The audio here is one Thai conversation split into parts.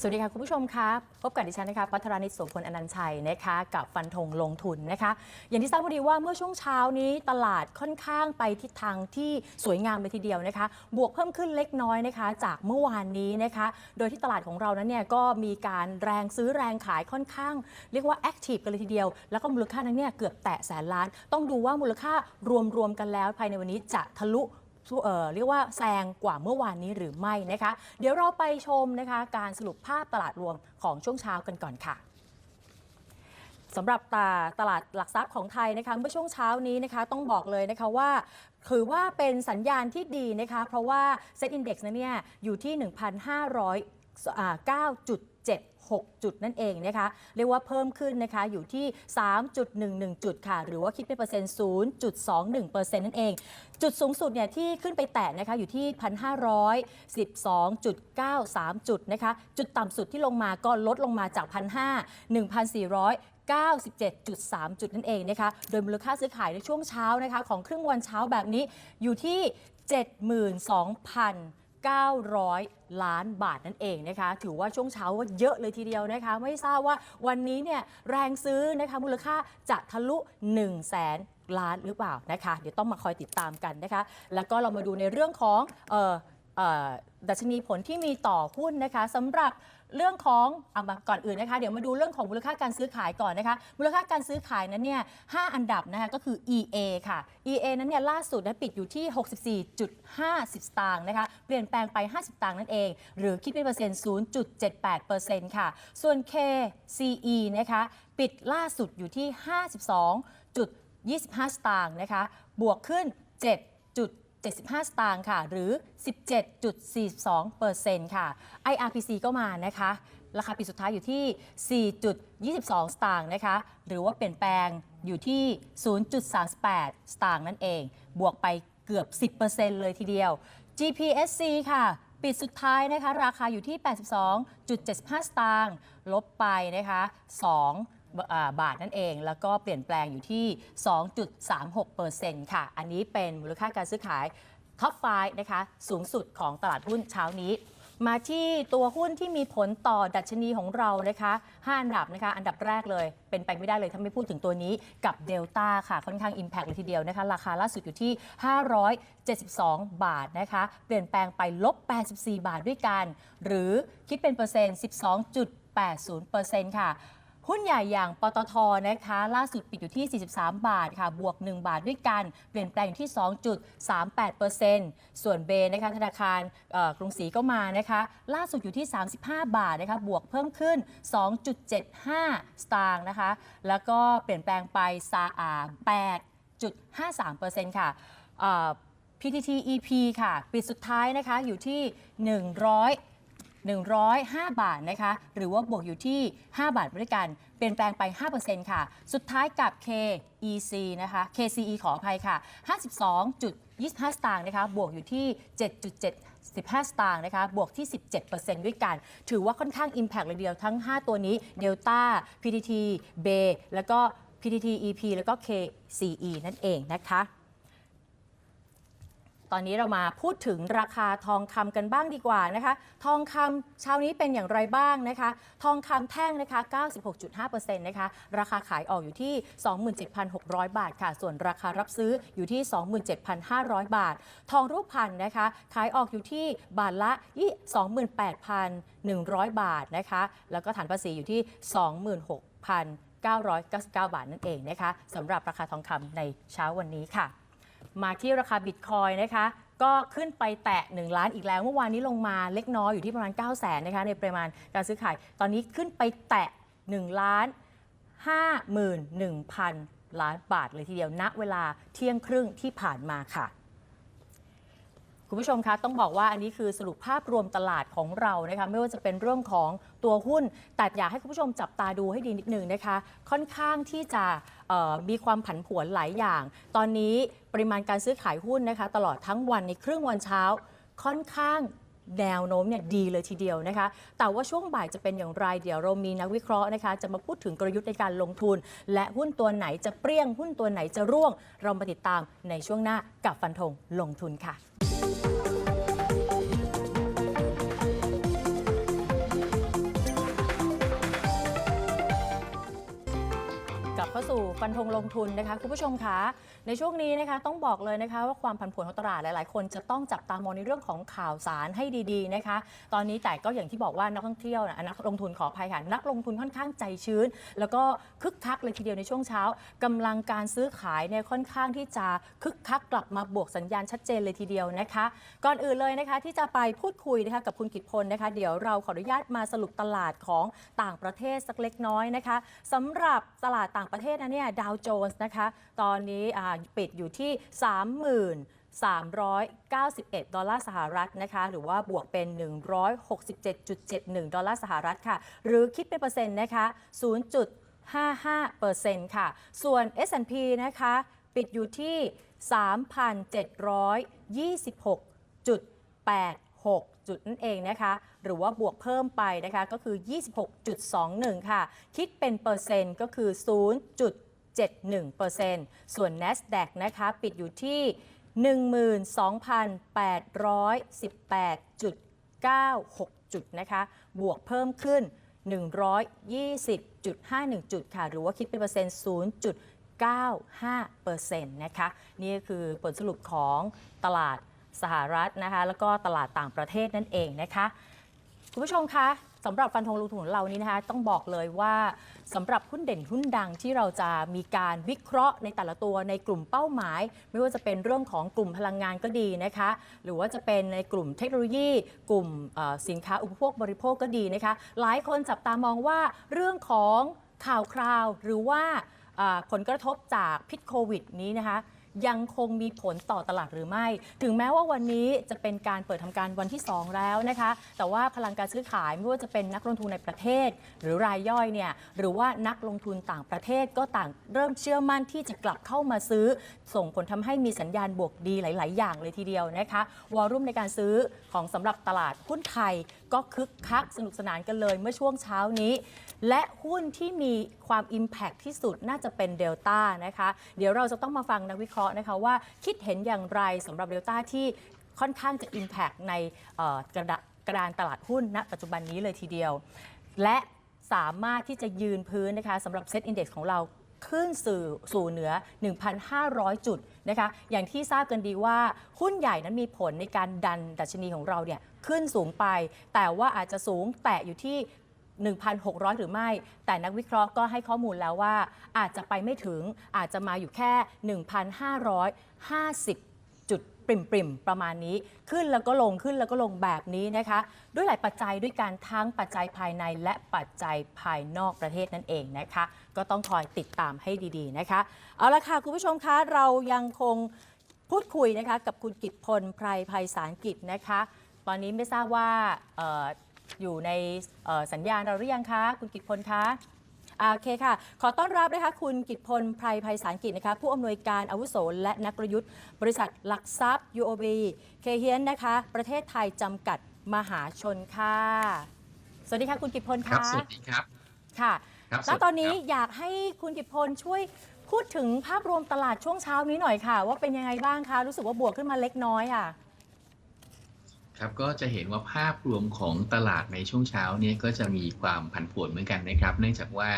สวัสดีค่ะคุณผู้ชมคะพบกับดิฉันนะคะพัทรานิตโสพลอนันชัยนะคะกับฟันธงลงทุนนะคะ อย่างที่ทราบพอดีว่าเมื่อช่วงเช้านี้ตลาดค่อนข้างไปทิศทางที่สวยงามเลยทีเดียวนะคะ บวกเพิ่มขึ้นเล็กน้อยนะคะ จากเมื่อวานนี้นะคะ โดยที่ตลาดของเรานั้นเนี่ยก็มีการแรงซื้อแรงขายค่อนข้าง เรียกว่าแอคทีฟกันเลยทีเดียว แล้วก็มูลค่านั้นเนี่ยเกือบแตะแสนล้าน ต้องดูว่ามูลค่ารวมๆกันแล้ว ภายในวันนี้จะทะลุ เรียกว่าแซงกว่าเมื่อวานนี้หรือไม่นะคะ เดี๋ยวเราไปชมนะคะการสรุปภาพตลาดรวมของช่วงเช้ากันก่อนค่ะสำหรับตาตลาดหลักทรัพย์ของไทยนะคะเมื่อช่วงเช้านี้นะคะต้องบอกเลยนะคะว่าถือว่าเป็นสัญญาณที่ดีนะคะ เพราะว่าเซ็ตอินดี x นะเนี่ยอยู่ที่ 9.76 จุดนั่นเองนะคะ เรียกว่าเพิ่มขึ้นนะคะอยู่ที่ 3.11 จุดค่ะ หรือว่าคิดเป็นเปอร์เซ็นต์ 0.21%นั่นเอง จุดสูงสุดเนี่ยที่ขึ้นไปแตะนะคะอยู่ที่ 1,512.93 จุดนะคะ จุดต่ำสุดที่ลงมาก็ลดลงมาจาก 1,500 1,400 97.3 จุดนั่นเองนะคะ โดยมูลค่าซื้อขายในช่วงเช้านะคะของครึ่งวันเช้าแบบนี้อยู่ที่ 72,000 900 ล้านบาทนั่นเองนะคะ ถือว่าช่วงเช้าว่าเยอะเลยทีเดียวนะคะ ไม่ทราบว่าวันนี้เนี่ยแรงซื้อนะคะมูลค่าจะทะลุ 1 0 0 0 0แสนล้านหรือเปล่านะคะ เดี๋ยวต้องมาคอยติดตามกันนะคะ แล้วก็เรามาดูในเรื่องของออออดัชนีผลที่มีต่อหุ้นนะคะสำหรับ เรื่องของเอามาก่อนอื่นนะคะ เดี๋ยวมาดูเรื่องของมูลค่าการซื้อขายก่อนนะคะ มูลค่าการซื้อขายนั้นเนี่ย5อันดับนะคะก็คือ EA ค่ะ EA นั้นเนี่ยล่าสุดนะปิดอยู่ที่ 64.50 สตางค์นะคะ เปลี่ยนแปลงไป 50 สตางค์นั่นเอง หรือคิดเป็นเปอร์เซ็นต์ 0.78%ค่ะ ส่วน KCE นะคะปิดล่าสุดอยู่ที่ 52.25 สตางค์นะคะ บวกขึ้น 7 75 สตางค์ค่ะ หรือ 17.42%ค่ะ IRPC ก็มานะคะ ราคาปิดสุดท้ายอยู่ที่ 4.22 สตางค์นะคะ หรือว่าเปลี่ยนแปลงอยู่ที่ 0.38 สตางค์นั่นเอง บวกไปเกือบ 10%เลยทีเดียว GPSC ค่ะปิดสุดท้ายนะคะ ราคาอยู่ที่ 82.75 สตางค์ลบไปนะคะ2อ่า บาทนั่นเอง แล้วก็เปลี่ยนแปลงอยู่ที่ 2.36%ค่ะ อันนี้เป็นมูลค่าการซื้อขายท็อป5นะคะ สูงสุดของตลาดหุ้นเช้านี้ มาที่ตัวหุ้นที่มีผลต่อดัชนีของเรานะคะ5อันดับนะคะ อันดับแรกเลย เป็นไปไม่ได้เลยถ้าไม่พูดถึงตัวนี้กับเดลต้าค่ะ ค่อนข้าง Impact เลยทีเดียวนะคะ ราคาล่าสุดอยู่ที่ 572 บาทนะคะ เปลี่ยนแปลงไปลบ 84 บาทด้วยกัน หรือคิดเป็นเปอร์เซ็นต์ 12.80%ค่ะ หุ้นใหญ่อย่างปตทนะคะ ล่าสุดปิดอยู่ที่ 43 บาทค่ะ บวก 1 บาทด้วยกัน เปลี่ยนแปลงอยู่ที่ 2.38%ส่วนเบนะคะธนาคารกรุงศรีก็มานะคะ ล่าสุดอยู่ที่ 35 บาทนะคะบวกเพิ่มขึ้น 2.75 สตางค์นะคะ แล้วก็เปลี่ยนแปลงไปซาอา8.53%ค่ะ PTT EP ค่ะ ปิดสุดท้ายนะคะอยู่ที่ 100 105 บาทนะคะ หรือว่าบวกอยู่ที่ 5 บาทบริการเปลี่ยนแปลงไป 5%ค่ะ สุดท้ายกับ KEC นะคะ KCE ขออภัยค่ะ 52.25 สตางค์นะคะ บวกอยู่ที่ 7.75สตางค์นะคะ บวกที่ 17%ด้วยกัน ถือว่าค่อนข้าง Impact เลยเดียวทั้ง 5 ตัวนี้ Delta PTT B แล้วก็ PTT EP แล้วก็ KCE นั่นเองนะคะ ตอนนี้เรามาพูดถึงราคาทองคำกันบ้างดีกว่านะคะ ทองคำเช้านี้เป็นอย่างไรบ้างนะคะ ทองคำแท่งนะคะ 96.5%นะคะ ราคาขายออกอยู่ที่ 27,600 บาทค่ะ ส่วนราคารับซื้ออยู่ที่ 27,500 บาท ทองรูปพันธ์นะคะ ขายออกอยู่ที่บาทละ 28,100 บาทนะคะ แล้วก็ฐานภาษีอยู่ที่ 26,999 บาทนั่นเองนะคะสำหรับราคาทองคำในเช้าวันนี้ค่ะ มาที่ราคาบิตคอยนะคะ ก็ขึ้นไปแตะ 1 ล้านอีกแล้ว เมื่อวานนี้ลงมาเล็กน้อยอยู่ที่ประมาณ 9 0 0 0 0นนะคะในปริมาณการซื้อขาย ตอนนี้ขึ้นไปแตะ 1 ล้าน 51,000 ล้านบาทเลยทีเดียวณเวลาเที่ยงครึ่งที่ผ่านมาค่ะ คุณผู้ชมคะต้องบอกว่าอันนี้คือสรุปภาพรวมตลาดของเรานะคะไม่ว่าจะเป็นเรื่องของตัวหุ้น แต่อยากให้คุณผู้ชมจับตาดูให้ดีนิดนึงนะคะ ค่อนข้างที่จะมีความผันผวนหลายอย่าง ตอนนี้ปริมาณการซื้อขายหุ้นนะคะ ตลอดทั้งวันในครึ่งวันเช้าค่อนข้าง แนวโน้มเนี่ยดีเลยทีเดียวนะคะ แต่ว่าช่วงบ่ายจะเป็นอย่างไร เดี๋ยวเรามีนักวิเคราะห์นะคะ จะมาพูดถึงกลยุทธ์ในการลงทุน และหุ้นตัวไหนจะเปรี้ยงหุ้นตัวไหนจะร่วง เรามาติดตามในช่วงหน้ากับฟันธงลงทุนค่ะ เข้าสู่ฟันธงลงทุนนะคะคุณผู้ชมคะในช่วงนี้นะคะต้องบอกเลยนะคะว่าความผันผวนของตลาดหลาย ๆ คนจะต้องจับตามองในเรื่องของข่าวสารให้ดีๆนะคะ ตอนนี้แต่ก็อย่างที่บอกว่านักท่องเที่ยวนะนักลงทุนขออภัยค่ะนักลงทุนค่อนข้างใจชื้น แล้วก็คึกคักเลยทีเดียวในช่วงเช้ากำลังการซื้อขายเนี่ยค่อนข้างที่จะคึกคักกลับมาบวกสัญญาณชัดเจนเลยทีเดียวนะคะ ก่อนอื่นเลยนะคะที่จะไปพูดคุยนะคะกับคุณกิตพลนะคะ เดี๋ยวเราขออนุญาตมาสรุปตลาดของต่างประเทศสักเล็กน้อยนะคะสำหรับตลาดต่างประเทศศนะเนี่ยดาวโจนส์นะคะ ตอนนี้ปิดอยู่ที่ 30,000 391 ดอลลาร์สหรัฐนะคะ หรือว่าบวกเป็น 167.71 ดอลลาร์สหรัฐค่ะ หรือคิดเป็นเปอร์เซ็นต์นะคะ 0.55เปอร์เซค่ะ ส่วน S&P นะคะ ปิดอยู่ที่ 3,726.86 จุดนั่นเองนะคะ หรือว่าบวกเพิ่มไปนะคะก็คือ 26.21 ค่ะ คิดเป็นเปอร์เซ็นต์ก็คือ 0.71%ส่วน NASDAQ นะคะปิดอยู่ที่ 12,818.96 จุดนะคะ บวกเพิ่มขึ้น 120.51 จุดค่ะ หรือว่าคิดเป็นเปอร์เซ็นต์ 0.95%นะคะ นี่คือผลสรุปของตลาด สหรัฐนะคะ แล้วก็ตลาดต่างประเทศนั่นเองนะคะ คุณผู้ชมคะสำหรับฟันธงลงทุนเรานี้นะคะต้องบอกเลยว่าสำหรับหุ้นเด่นหุ้นดังที่เราจะมีการวิเคราะห์ในแต่ละตัวในกลุ่มเป้าหมาย ไม่ว่าจะเป็นเรื่องของกลุ่มพลังงานก็ดีนะคะ หรือว่าจะเป็นในกลุ่มเทคโนโลยี กลุ่มสินค้าอุปโภคบริโภคก็ดีนะคะ หลายคนจับตามองว่าเรื่องของข่าวคราวหรือว่าผลกระทบจากพิษโควิดนี้นะคะ ยังคงมีผลต่อตลาดหรือไม่ ถึงแม้ว่าวันนี้จะเป็นการเปิดทำการวันที่ 2 แล้วนะคะ แต่ว่าพลังการซื้อขายไม่ว่าจะเป็นนักลงทุนในประเทศ หรือรายย่อยเนี่ยหรือว่านักลงทุนต่างประเทศก็ต่างเริ่มเชื่อมั่นที่จะกลับเข้ามาซื้อ ส่งผลทำให้มีสัญญาณบวกดีหลาย ๆ อย่างเลยทีเดียวนะคะวอลุ่มในการซื้อของสำหรับตลาดหุ้นไทย ก็คึกคักสนุกสนานกันเลยเมื่อช่วงเช้านี้ และหุ้นที่มีความ Impact ที่สุดน่าจะเป็นเดลต้านะคะ เดี๋ยวเราจะต้องมาฟังนักวิเคราะห์นะคะว่าคิดเห็นอย่างไรสำหรับเดลต้าที่ค่อนข้างจะ Impact ในเอ่อกระดะกระดานตลาดหุ้นณปัจจุบันนี้เลยทีเดียว และสามารถที่จะยืนพื้นนะคะสำหรับเซตอินดี x ของเราขึ้นสู่สู่เหนือ 1,500 จุดนะคะ อย่างที่ทราบกันดีว่าหุ้นใหญ่นั้นมีผลในการดันดัชนีของเราเนี่ย ขึ้นสูงไป แต่ว่าอาจจะสูงแตะอยู่ที่ 1,600 หรือไม่ แต่นักวิเคราะห์ก็ให้ข้อมูลแล้วว่า อาจจะไปไม่ถึงอาจจะมาอยู่แค่ 1,550จุดปริมๆประมาณนี้ขึ้นแล้วก็ลงขึ้นแล้วก็ลงแบบนี้นะคะ ด้วยหลายปัจจัยด้วยการทั้งปัจจัยภายในและปัจจัยภายนอกประเทศนั่นเองนะคะ ก็ต้องคอยติดตามให้ดีๆนะคะ เอาละค่ะ คุณผู้ชมคะเรายังคงพูดคุยนะคะ กับคุณกิตพลไพรภัยสารกิจนะคะ ตอนนี้ไม่ทราบว่าเอออยู่ในเอ่อสัญญาณเราหรือยังคะ คุณกิตพลคะอ่าโอเคค่ะ ขอต้อนรับนะคะคุณกิตพลไพรภัยสารกิจนะคะ ผู้อำนวยการอาวุโสและนักประยุทธ์ บริษัทหลักทรัพย์ UOB เคเฮียนนะคะ ประเทศไทยจำกัดมหาชนค่ะ สวัสดีค่ะคุณกิตพลครัคะบสวัสดีครับ ค่ะ ครับแล้วตอนนี้สวัสดีครับอยากให้คุณกิตพลช่วยพูดถึงภาพรวมตลาดช่วงเช้านี้หน่อยค่ะ ว่าเป็นยังไงบ้างคะ รู้สึกว่าบวกขึ้นมาเล็กน้อยค่ะ ครับก็จะเห็นว่าภาพรวมของตลาดในช่วงเช้าเนี่ยก็จะมีความผันผวนเหมือนกันนะครับ เนื่องจากว่า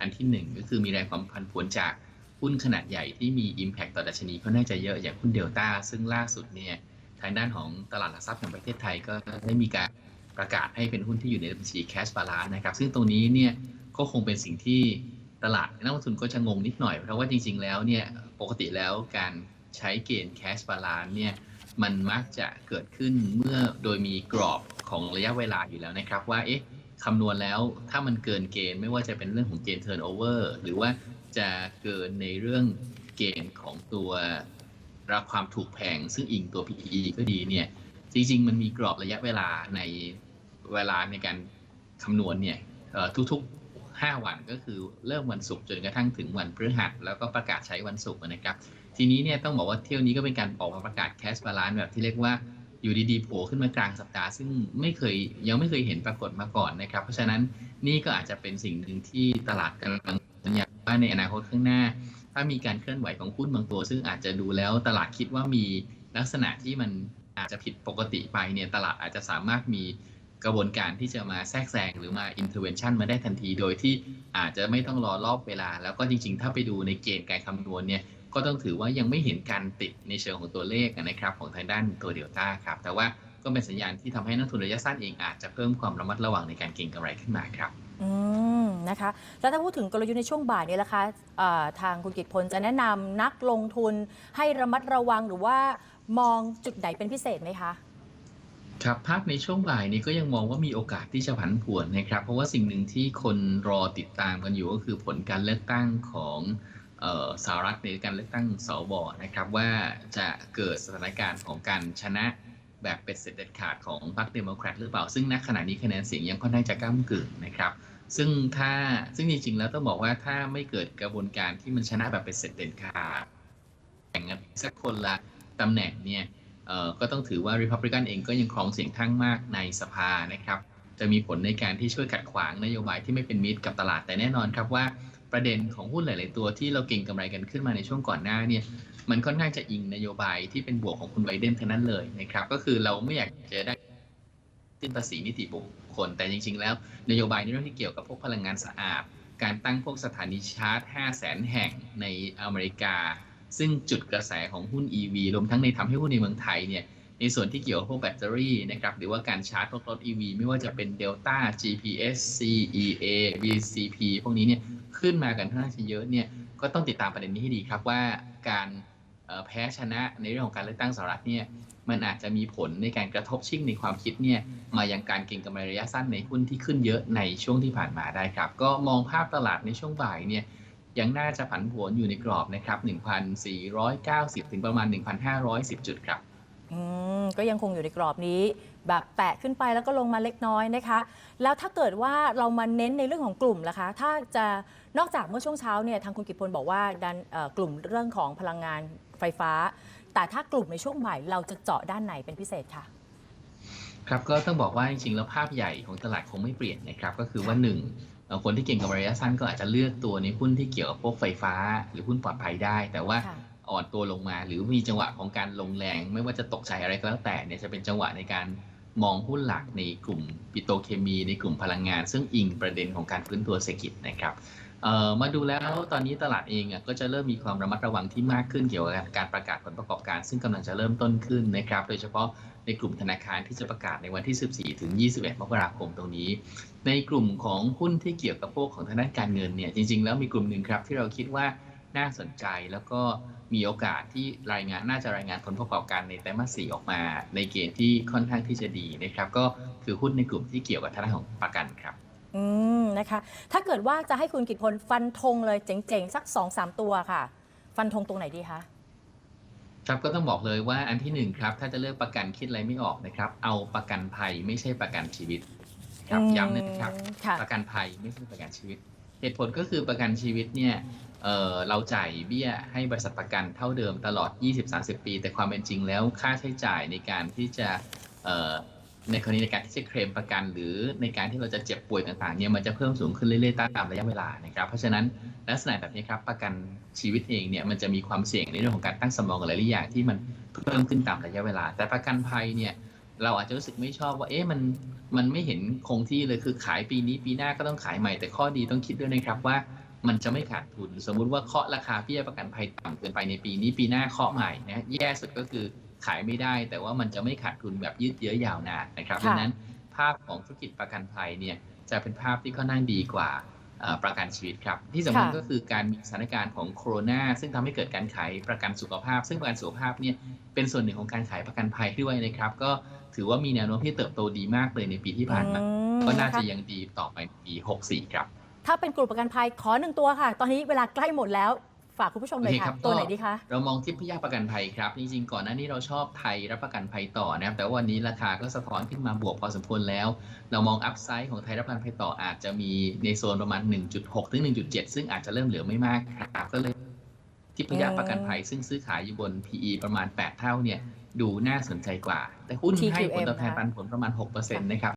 อันที่หนึ่งก็คือมีแรงความผันผวนจากหุ้นขนาดใหญ่ที่มี Impact ต่อดัชนีก็น่าจะเยอะอย่างหุ้นเดลต้าซึ่งล่าสุดเนี่ยทางด้านของตลาดหลักทรัพย์แห่งประเทศไทยก็ได้มีการประกาศให้เป็นหุ้นที่อยู่ในบัญชี cash balance นะครับ ซึ่งตรงนี้เนี่ยก็คงเป็นสิ่งที่ตลาดนักลงทุนก็จะงงนิดหน่อย เพราะว่าจริง ๆ แล้วเนี่ยปกติแล้วการใช้เกณฑ์ cash balance เนี่ย มันมักจะเกิดขึ้นเมื่อโดยมีกรอบของระยะเวลาอยู่แล้วนะครับ ว่าเอ๊ะคำนวณแล้วถ้ามันเกินเกณฑ์ไม่ว่าจะเป็นเรื่องของเกณฑ์ turnover หรือว่าจะเกินในเรื่องเกณฑ์ของตัวราคความถูกแพงซึ่งอิงตัว PE ก็ดีเนี่ยจริงๆ มันมีกรอบระยะเวลาในเวลาในการคำนวณเนี่ยทุกๆ 5 วันก็คือเริ่มวันศุกร์จนกระทั่งถึงวันพฤหัส แล้วก็ประกาศใช้วันศุกร์นะครับ ทีนี้เนี่ยต้องบอกว่าเที่ยวนี้ก็เป็นการออกมาประกาศแคชบาลานแบบที่เรียกว่าอยู่ดีๆโผล่ขึ้นมากลางสัปดาห์ซึ่งไม่เคยยังไม่เคยเห็นปรากฏมาก่อนนะครับ เพราะฉะนั้นนี่ก็อาจจะเป็นสิ่งหนึ่งที่ตลาดกำลังสัญญาว่าในอนาคตข้างหน้า ถ้ามีการเคลื่อนไหวของหุ้นบางตัว ซึ่งอาจจะดูแล้วตลาดคิดว่ามีลักษณะที่มันอาจจะผิดปกติไปเนี่ยตลาดอาจจะสามารถมีกระบวนการที่จะมาแทรกแซงหรือมา intervention มาได้ทันทีโดยที่อาจจะไม่ต้องรอรอบเวลา แล้วก็จริงๆ ถ้าไปดูในเกณฑ์การคำนวณเนี่ย ก็ต้องถือว่ายังไม่เห็นการติดในเชิงของตัวเลขนะครับของทางด้านตัวเดลต้าครับ แต่ว่าก็เป็นสัญญาณที่ทำให้นักทุนระยะสั้นเองอาจจะเพิ่มความระมัดระวังในการเก็งกำไรขึ้นมาครับ อืมนะคะ แล้วถ้าพูดถึงกลยุทธ์ในช่วงบ่ายนี้ล่ะคะเอ่อทางคุณกิตพลจะแนะนำนักลงทุนให้ระมัดระวังหรือว่ามองจุดไหนเป็นพิเศษไหมคะครับภาพในช่วงบ่ายนี้ก็ยังมองว่ามีโอกาสที่จะผันผวนนะครับ เพราะว่าสิ่งหนึ่งที่คนรอติดตามกันอยู่ก็คือผลการเลือกตั้งของเออ สหรัฐในการเลือกตั้งสวนะครับว่าจะเกิดสถานการณ์ของการชนะแบบเป็นเสร็จเด็ดขาดของพรรคเดโมแครตหรือเปล่า ซึ่งณขณะนี้คะแนนเสียงยังค่อนข้างจะก้ามกึ่งนะครับ ซึ่งถ้าซึ่งจริงๆแล้วต้องบอกว่าถ้าไม่เกิดกระบวนการที่มันชนะแบบเป็นเสร็จเด็ดขาดแข่งกันสักคนละตำแหน่งเนี่ยก็ต้องถือว่า Republican เองก็ยังครองเสียงข้างมากในสภานะครับ จะมีผลในการที่ช่วยขัดขวางนโยบายที่ไม่เป็นมิตรกับตลาดแต่แน่นอนครับว่า ประเด็นของหุ้นหลาย ๆ ตัวที่เราเก่งกำไรกันขึ้นมาในช่วงก่อนหน้าเนี่ยมันค่อนข้างจะอิงนโยบายที่เป็นบวกของคุณไบเดนทั้งนั้นเลยนะครับก็คือเราไม่อยากจะได้สิ้นภาษีนิติบุคคล แต่จริง ๆ แล้วนโยบายในเรื่องที่เกี่ยวกับพวกพลังงานสะอาด การตั้งพวกสถานีชาร์จ 5 0 0แสนแห่งในอเมริกา ซึ่งจุดกระแสของหุ้น EV รวมทั้งในทำให้หุ้นในเมืองไทยเนี่ย ในส่วนที่เกี่ยวกับพวกแบตเตอรี่นะครับหรือว่าการชาร์จพวกรถ EV ไม่ว่าจะเป็น Delta GPS CEA VCP พวกนี้เนี่ยขึ้นมากันค่อนข้างจะเยอะเนี่ยก็ต้องติดตามประเด็นนี้ให้ดีครับว่าการแพ้ชนะในเรื่องของการเลือกตั้งสหรัฐเนี่ยมันอาจจะมีผลในการกระทบชิ่งในความคิดเนี่ยมายังการเก็งกำไรระยะสั้นในหุ้นที่ขึ้นเยอะในช่วงที่ผ่านมาได้ครับ ก็มองภาพตลาดในช่วงบ่ายเนี่ยยังน่าจะผันผวนอยู่ในกรอบนะครับ 1,490 ถึงประมาณ 1,510 จุดครับ อืมก็ยังคงอยู่ในกรอบนี้ แบบแตะขึ้นไปแล้วก็ลงมาเล็กน้อยนะคะ แล้วถ้าเกิดว่าเรามาเน้นในเรื่องของกลุ่มล่ะคะ ถ้าจะนอกจากเมื่อช่วงเช้าเนี่ยทางคุณกิตพลบอกว่าดันเอ่อกลุ่มเรื่องของพลังงานไฟฟ้า แต่ถ้ากลุ่มในช่วงบ่ายเราจะเจาะด้านไหนเป็นพิเศษคะครับก็ต้องบอกว่าจริงๆแล้วภาพใหญ่ของตลาดคงไม่เปลี่ยนนะครับก็คือว่าหนึ่งเอ่อคนที่เก่งกับระยะสั้นก็อาจจะเลือกตัวในหุ้นที่เกี่ยวกับพวกไฟฟ้า หรือหุ้นปลอดภัยได้ แต่ว่า ค่ะ อ่อนตัวลงมา หรือมีจังหวะของการลงแรง ไม่ว่าจะตกใจอะไรก็แล้วแต่เนี่ยจะเป็นจังหวะในการมองหุ้นหลักในกลุ่มปิโตรเคมี ในกลุ่มพลังงาน ซึ่งอิงประเด็นของการฟื้นตัวเศรษฐกิจนะครับมาดูแล้วตอนนี้ตลาดเองก็จะเริ่มมีความระมัดระวังที่มากขึ้นเกี่ยวกับการประกาศผลประกอบการ ซึ่งกำลังจะเริ่มต้นขึ้นนะครับ โดยเฉพาะในกลุ่มธนาคารที่จะประกาศในวันที่ 14 ถึง 21 มกราคมตรงนี้ ในกลุ่มของหุ้นที่เกี่ยวกับพวกของทางด้านการเงินเนี่ยจริง ๆ แล้วมีกลุ่มหนึ่งครับที่เราคิดว่า น่าสนใจแล้วก็มีโอกาสที่รายงานน่าจะรายงานผลประกอบการในไตรมาสสี่ออกมา ในเกณฑ์ที่ค่อนข้างที่จะดีนะครับ ก็คือหุ้นในกลุ่มที่เกี่ยวกับทางด้านของประกันครับ อืมนะคะ ถ้าเกิดว่าจะให้คุณกิตพลฟันธงเลยเจ๋งๆ สัก2-3ตัวค่ะ ฟันธงตรงไหนดีคะครับก็ต้องบอกเลยว่าอันที่หนึ่งครับ ถ้าจะเลือกประกันคิดอะไรไม่ออกนะครับ เอาประกันภัยไม่ใช่ประกันชีวิต ครับอืมย้ำนะครับค่ะประกันภัยไม่ใช่ประกันชีวิต เหตุผลก็คือประกันชีวิตเนี่ย เเราจ่ายเบี้ยให้บริษัทประกันเท่าเดิมตลอด 20-30 ปี แต่ความเป็นจริงแล้วค่าใช้จ่ายในการที่จะในกรณีในการที่จะเคลมประกัน หรือในการที่เราจะเจ็บป่วยต่างๆเนี่ยมันจะเพิ่มสูงขึ้นเรื่อยๆตามระยะเวลานะครับเพราะฉะนั้นลักษณะแบบนี้ครับประกันชีวิตเองเนี่ยมันจะมีความเสี่ยงในเรื่องของการตั้งสำรองหลายๆอย่างที่มันเพิ่มขึ้นตามระยะเวลา แต่ประกันภัยเนี่ยเราอาจจะรู้สึกไม่ชอบว่าเอ๊ะมันมันไม่เห็นคงที่เลยคือขายปีนี้ปีหน้าก็ต้องขายใหม่แต่ข้อดีต้องคิดด้วยนะครับว่า มันจะไม่ขาดทุน สมมุติว่าเคาะราคาเบี้ยประกันภัยต่ำเกินไปในปีนี้ปีหน้าเคาะใหม่นะแย่สุดก็คือขายไม่ได้ แต่ว่ามันจะไม่ขาดทุนแบบยืดเยื้อยาวนานนะครับค่ะดังนั้นภาพของธุรกิจประกันภัยเนี่ยจะเป็นภาพที่ค่อนข้างดีกว่าเอ่อประกันชีวิตครับ ที่สำคัญค่ะก็คือการมีสถานการณ์ของโควิดซึ่งทำให้เกิดการขายประกันสุขภาพ ซึ่งประกันสุขภาพเนี่ยเป็นส่วนหนึ่งของการขายประกันภัยด้วยนะครับ ก็ถือว่ามีแนวโน้มที่เติบโตดีมากเลยในปีที่ผ่านมาอืมก็น่านะคะจะยังดีต่อไปในปี 64 ครับ ถ้าเป็นกลุ่มประกันภัยขอหนึ่งตัวค่ะ ตอนนี้เวลาใกล้หมดแล้วฝากคุณผู้ชมเลยโอเคครัค่ะบตัวก็ไหนดีคะ เรามองที่พยาประกันภัยครับ จริงๆ ก่อนหน้านี้เราชอบไทยรับประกันภัยต่อนะครับ แต่ว่าวันนี้ราคาก็สะท้อนขึ้นมาบวกพอสมควรแล้ว เรามองอัพไซด์ของไทยรับประกันภัยต่ออาจจะมีในโซนประมาณ 1.6 ถึง 1.7 ซึ่งอาจจะเริ่มเหลือไม่มากครับก็เลยที่พยาประกันภัยซึ่งซื้อขายอยู่บน PE ประมาณ 8 เท่าเนี่ยดูน่าสนใจกว่า แต่หุ้นให้ผลตอบแทนปันผลประมาณ6%นะครับ